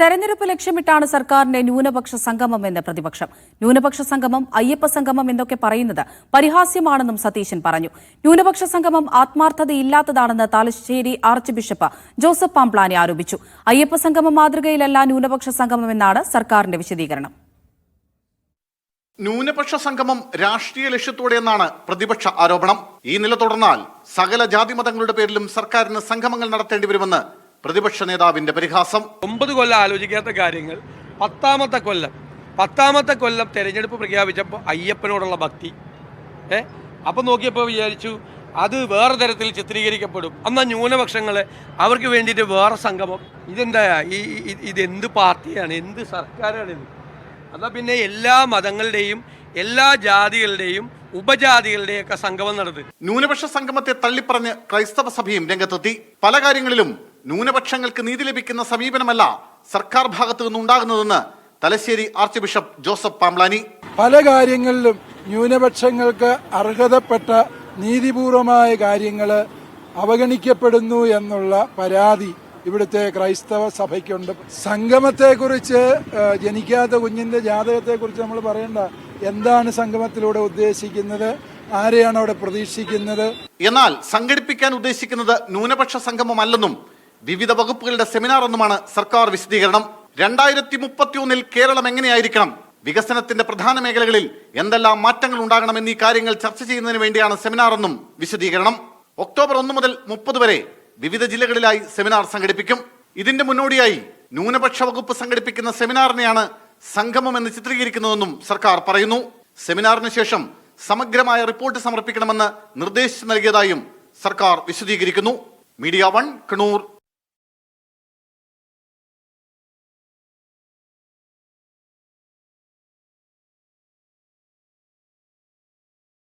തെരഞ്ഞെടുപ്പ് ലക്ഷ്യമിട്ടാണ് സർക്കാരിന്റെ ന്യൂനപക്ഷ സംഗമം എന്ന് പ്രതിപക്ഷം. ന്യൂനപക്ഷ സംഗമം അയ്യപ്പ സംഗമം എന്നൊക്കെ പറയുന്നത് പരിഹാസ്യമാണെന്നും സതീശൻ പറഞ്ഞു. ന്യൂനപക്ഷ സംഗമം ആത്മാർത്ഥതയില്ലാത്തതാണെന്ന് Thalassery arch bishop Joseph Pamplany ആരോപിച്ചു. അയ്യപ്പ സംഗമം മാതൃകയിലല്ല ന്യൂനപക്ഷ സംഗമം എന്നാണ് സർക്കാരിന്റെ വിശദീകരണം. ന്യൂനപക്ഷ സംഗമം രാഷ്ട്രീയ ലക്ഷ്യത്തോടെ എന്നാണ് പ്രതിപക്ഷ ആരോപണം. ഈ നില തുടർന്നാൽ സകല ജാതിമതങ്ങളുടെ പേരിലും സർക്കാരിന് സംഗമങ്ങൾ നടത്തേണ്ടി വരുമെന്ന് പ്രതിപക്ഷ നേതാവിന്റെ പരിഹാസം. ഒമ്പത് കൊല്ലം ആലോചിക്കാത്ത കാര്യങ്ങൾ. പത്താമത്തെ കൊല്ലം. പത്താമത്തെ കൊല്ലം തെരഞ്ഞെടുപ്പ് പ്രഖ്യാപിച്ചപ്പോൾ അയ്യപ്പനോടുള്ള ഭക്തി. ഏ? അപ്പം നോക്കിയപ്പോൾ വിചാരിച്ചു അത് വേറെ തരത്തിൽ ചിത്രീകരിക്കപ്പെടും. എന്നാൽ ന്യൂനപക്ഷങ്ങൾ അവർക്ക് വേണ്ടിയിട്ട് വേറെ സംഗമം. ഇതെന്താ? ഈ ഈ- ഇതെന്ത് പാർട്ടിയാണ്? എന്ത് സർക്കാരാണ് ഇത്? എന്നാൽ പിന്നെ എല്ലാ മതങ്ങളുടെയും എല്ലാ ജാതികളുടെയും ഉപജാതികളുടെയൊക്കെ സംഗമം നടത്തി ന്യൂനപക്ഷ സംഗമത്തെ തള്ളിപ്പറഞ്ഞ് ക്രൈസ്തവ സഭയും രംഗത്തെത്തി. പല കാര്യങ്ങളിലും ന്യൂനപക്ഷങ്ങൾക്ക് നീതി ലഭിക്കുന്ന സമീപനമല്ല സർക്കാർ ഭാഗത്തു നിന്നുണ്ടാകുന്നതെന്ന് തലശ്ശേരി ആർച്ച് ബിഷപ്പ് ജോസഫ് പാംബ്ലാനി. പല കാര്യങ്ങളിലും ന്യൂനപക്ഷങ്ങൾക്ക് അർഹതപ്പെട്ട നീതിപൂർവമായ കാര്യങ്ങൾ അവഗണിക്കപ്പെടുന്നു എന്നുള്ള പരാതി ഇവിടുത്തെ ക്രൈസ്തവ സഭയ്ക്കുണ്ട്. സംഗമത്തെക്കുറിച്ച് ജനിക്കാത്ത കുഞ്ഞിന്റെ ജാതകത്തെക്കുറിച്ച് നമ്മൾ പറയണ്ട. എന്താണ് സംഗമത്തിലൂടെ ഉദ്ദേശിക്കുന്നത്? ആരെയാണ് അവിടെ പ്രതീക്ഷിക്കുന്നത്? എന്നാൽ സംഘടിപ്പിക്കാൻ ഉദ്ദേശിക്കുന്നത് ന്യൂനപക്ഷ സംഗമമല്ലെന്നും വിവിധ വകുപ്പുകളുടെ സെമിനാർ എന്നുമാണ് സർക്കാർ വിശദീകരണം. രണ്ടായിരത്തി മുപ്പത്തിയൊന്നിൽ കേരളം എങ്ങനെയായിരിക്കണം? വികസനത്തിന്റെ പ്രധാന മേഖലകളിൽ എന്തെല്ലാം മാറ്റങ്ങൾ ഉണ്ടാകണം എന്നീ കാര്യങ്ങൾ ചർച്ച ചെയ്യുന്നതിന് വേണ്ടിയാണ് സെമിനാർ എന്നും വിശദീകരണം. ഒക്ടോബർ ഒന്ന് മുതൽ മുപ്പത് വരെ വിവിധ ജില്ലകളിലായി സെമിനാർ സംഘടിപ്പിക്കും. ഇതിന്റെ മുന്നോടിയായി ന്യൂനപക്ഷ വകുപ്പ് സംഘടിപ്പിക്കുന്ന സെമിനാറിനെയാണ് സംഗമം എന്ന് ചിത്രീകരിക്കുന്നതെന്നും സർക്കാർ പറയുന്നു. സെമിനാറിന് ശേഷം സമഗ്രമായ റിപ്പോർട്ട് സമർപ്പിക്കണമെന്ന് നിർദ്ദേശം നൽകിയതായും സർക്കാർ വിശദീകരിക്കുന്നു. Media one Kannur